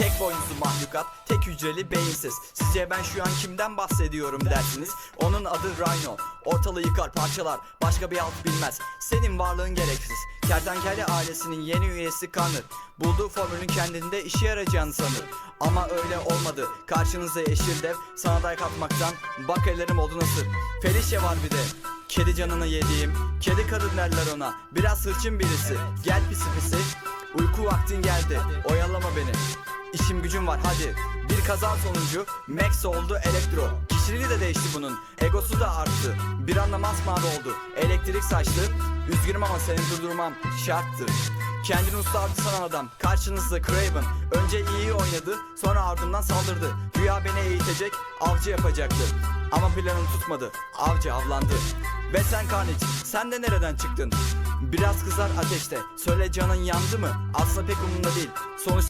Tek boynuzlu mahlukat, tek hücreli beyinsiz. Sizce ben şu an kimden bahsediyorum dersiniz? Onun adı Rhino. Ortalığı yıkar parçalar başka bir alt bilmez. Senin varlığın gereksiz. Kertenkele ailesinin yeni üyesi Connor Bulduğu formülün kendinde işe yarayacağını sanır. Ama öyle olmadı. Karşınızda yeşil dev sana dayak atmaktan Bak ellerim oldu nasıl? Felicia var bir de. Kedi canını yediğim Kedi kadın derler ona. Biraz hırçın birisi. Gel pisi pisi. Uyku vaktin geldi. Oyalama beni İşim gücüm var hadi. Bir kaza sonucu Max oldu elektro. Kişiliği de değişti bunun Egosu da arttı. Bir anda masmavi oldu Elektrik saçtı Üzgünüm ama seni durdurmam şarttı. Kendini ustalardı sanan adam Karşınızda Craven. Önce iyi oynadı Sonra ardından saldırdı. Güya beni eğitecek Avcı yapacaktı. Ama planım tutmadı Avcı avlandı. Ve sen Carnage Sen de nereden çıktın? Biraz kızar ateşte Söyle canın yandı mı? Aslında pek umurumda değil. Sonuç